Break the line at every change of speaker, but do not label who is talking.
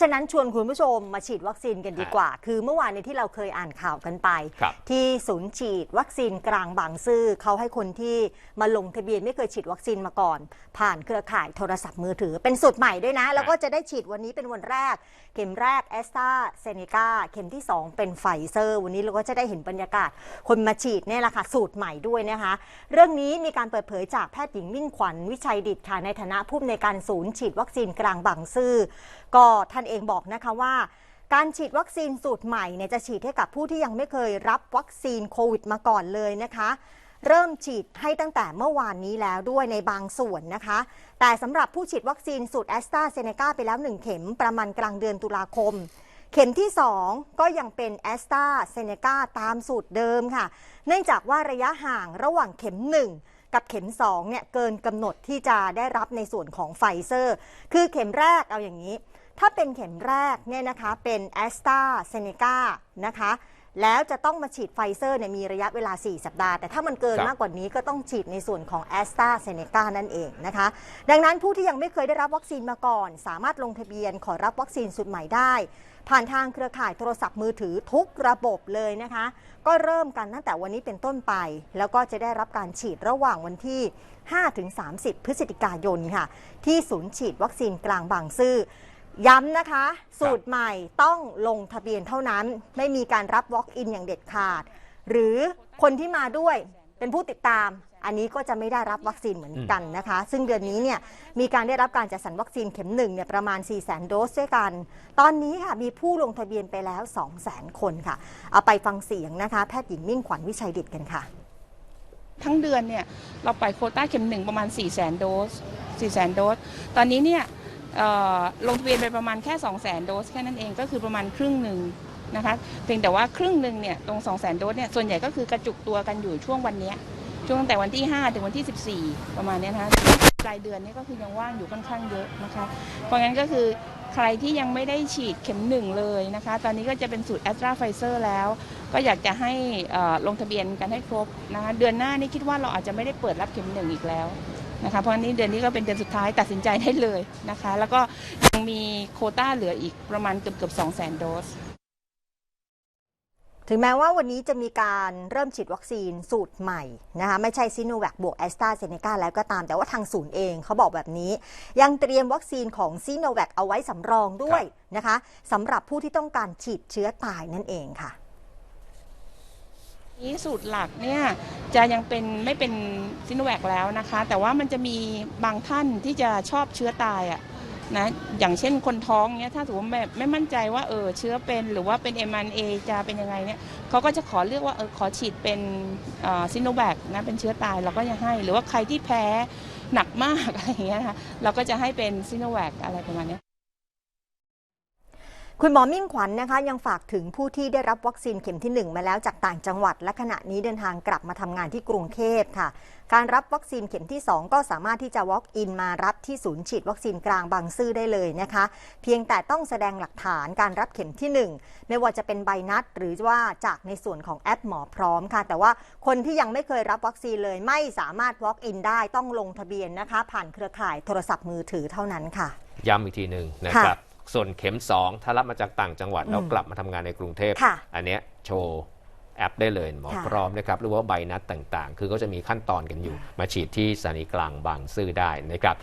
ฉะนั้นชวนคุณผู้ชมมาฉีดวัคซีนกันดีกว่า คือเมื่อวานในที่เราเคยอ่านข่าวกันไป
ครับ
ที่ศูนย์ฉีดวัคซีนกลางบางซื่อเขาให้คนที่มาลงทะเบียนไม่เคยฉีดวัคซีนมาก่อน ผ่านเครือข่ายโทรศัพท์มือถือ เป็นสูตรใหม่ด้วยนะ แล้วก็จะได้ฉีดวันนี้เป็นวันแรก เข็มแรกแอสตราเซเนกาเข็มที่ 2 เป็นไฟเซอร์ วันนี้เราก็จะได้เห็นบรรยากาศ คนมาฉีดเนี่ยแหละค่ะสูตรใหม่ด้วยนะคะ เรื่องนี้มีการเปิดเผยจากแพทย์หญิงมิ่งขวัญวิชัยดิตค่ะในฐานะผู้อำนวยการศูนย์ฉีดวัคซีนกลางบางซื่อก็ท่านเองบอกนะคะว่า การฉีดวัคซีนสูตรใหม่เนี่ยจะฉีดให้กับผู้ที่ยังไม่เคยรับวัคซีนโควิดมาก่อนเลยนะคะเริ่มฉีดให้ตั้งแต่เมื่อวานนี้แล้วด้วยในบางส่วนนะคะ แต่สำหรับผู้ฉีดวัคซีนสูตรแอสตราเซเนกาไปแล้ว 1 เข็มประมาณกลางเดือนตุลาคม เข็มที่ 2 ก็ยังเป็นแอสตราเซเนกาตามสูตรเดิมค่ะ เนื่องจากว่าระยะห่างระหว่างเข็ม 1 กับเข็ม2เนี่ยเกินกำหนดที่จะได้รับในส่วนของไฟเซอร์ คือเข็มแรกเอาอย่างนี้ ถ้าเป็นเข็มแรกเนี่ยนะคะเป็นแอสตราเซเนกานะคะ แล้วจะต้องมาฉีดไฟเซอร์เนี่ยมีระยะเวลา 4 สัปดาห์ แต่ถ้ามันเกิน
ครับ
มากกว่านี้ก็ต้องฉีดในส่วนของแอสตราเซเนกานั่นเองนะคะ ดังนั้นผู้ที่ยังไม่เคยได้รับวัคซีนมาก่อน สามารถลงทะเบียนขอรับวัคซีนสูตรใหม่ได้ ผ่านทางเครือข่ายโทรศัพท์มือถือทุกระบบเลยนะคะ ก็เริ่มกันตั้งแต่วันนี้เป็นต้นไป แล้วก็จะได้รับการฉีดระหว่างวันที่ 5-30 พฤศจิกายนค่ะ ที่ศูนย์ฉีดวัคซีนกลางบางซื่อ ย้ำนะคะ สูตรใหม่ต้องลงทะเบียนเท่านั้น ไม่มีการรับ Walk-in อย่างเด็ดขาด หรือคนที่มาด้วยเป็นผู้ติดตาม อันนี้ก็จะไม่ได้รับวัคซีนเหมือนกันนะคะ ซึ่งเดือนนี้เนี่ยมีการได้รับการจัดสรรวัคซีนเข็มหนึ่งเนี่ยประมาณ 4 0 0 0 0 0โดสด้วยกัน ตอนนี้ค่ะมีผู้ลงทะเบียนไปแล้ว 2 0 0 0 0 0 คนค่ะ เอาไปฟังเสียงนะคะ แพทย์หญิงมิ่งขวัญวิชัยดิตกันค่ะ
ทั้งเดือนเนี่ยเราปล่อยโควต้าเข็มหนึ่งประมาณ 4 0 0 0 0 0 โดส 4 0 0 0 0 0 โดส ตอนนี้เนี่ยเอ่อ ลงทะเบียนไปประมาณแค่ 2 0 0 0 0 0 โดสแค่นั้นเองก็คือประมาณครึ่งหนึ่งนะคะเพียงแต่ว่าครึ่งหนึ่งเนี่ยตรง 2 0 0 0 0 0 โดสเนี่ยส่วนใหญ่ก็คือกระจุกตัวกันอยู่ช่วงวันนี้ช่วงตั้งแต่วันที่ 5 ถึงวันที่ 14 ประมาณเนี้ยนะคะปลายเดือนนี้ก็คือยังว่างอยู่ค่อนข้างเยอะนะคะเพราะงั้นก็คือใครที่ยังไม่ได้ฉีดเข็มหนึ่งเลยนะคะ ตอนนี้ก็จะเป็นสูตรแอสตราไฟเซอร์แล้ว ก็อยากจะให้ลงทะเบียนกันให้ครบนะคะเดือนหน้านี่คิดว่าเราอาจจะไม่ได้เปิดรับเข็มหนึ่งอีกแล้ว นะคะเพราะฉะนี้เดือนนี้ก็เป็นเดือนสุดท้ายตัดสินใจได้เลยนะคะ แล้วก็ยังมีโควต้าเหลืออีกประมาณเกือบเกือบสองแสนโดส
ถึงแม้ว่าวันนี้จะมีการเริ่มฉีดวัคซีนสูตรใหม่นะคะไม่ใช่ซิโนแวคบวกแอสตราเซเนกาแล้วก็ตาม แต่ว่าทางศูนย์เองเขาบอกแบบนี้ ยังเตรียมวัคซีนของซิโนแวคเอาไว้สำรองด้วยนะคะสำหรับผู้ที่ต้องการฉีดเชื้อตายนั่นเองค่ะ
นี้สูตรหลักเนี่ย จะยังเป็นไม่เป็นซิโนแวคแล้วนะคะ แต่ว่ามันจะมีบางท่านที่จะชอบเชื้อตายอะนะอย่างเช่นคนท้องเนี่ยถ้าสมมติแบบไม่มั่นใจว่าเออเชื้อเป็นหรือว่าเป็น m อ a จะเป็นยังไงเนี่ยเขาก็จะขอเลือกว่าเออขอฉีดเป็นซิโนแวคนะเป็นเชื้อตายเราก็จะให้ หรือว่าใครที่แพ้หนักมากอะไรอย่างเงี้ยนะคะเราก็จะให้เป็นซิโนแวคอะไรประมาณนี้
คุณหมอมิ่งขวัญนะคะ ยังฝากถึงผู้ที่ได้รับวัคซีนเข็มที่ 1 มาแล้วจากต่างจังหวัด และขณะนี้เดินทางกลับมาทำงานที่กรุงเทพค่ะ การรับวัคซีนเข็มที่ 2 ก็สามารถที่จะ walk in มารับที่ศูนย์ฉีดวัคซีนกลางบางซื่อได้เลยนะคะ เพียงแต่ต้องแสดงหลักฐานการรับเข็มที่ 1 ไม่ว่าจะเป็นใบนัด หรือว่าจากในส่วนของแอปหมอพร้อมค่ะ แต่ว่าคนที่ยังไม่เคยรับวัคซีนเลย ไม่สามารถ walk in ได้ต้องลงทะเบียนนะคะ ผ่านเครือข่ายโทรศัพท์มือถือเท่านั้นค่ะ
ย้ำอีกทีหนึ่งนะครับ ส่วนเข็ม 2 ถ้ารับมาจากต่างจังหวัด แล้วกลับมาทำงานในกรุงเทพ
ค่ะ
อันเนี้ยโชว์แอปได้เลยหมอ
ค่ะ
พร้อมนะครับหรือว่าใบนัดต่างๆ คือก็จะมีขั้นตอนกันอยู่ มาฉีดที่สถานีกลางบางซื่อได้นะครับ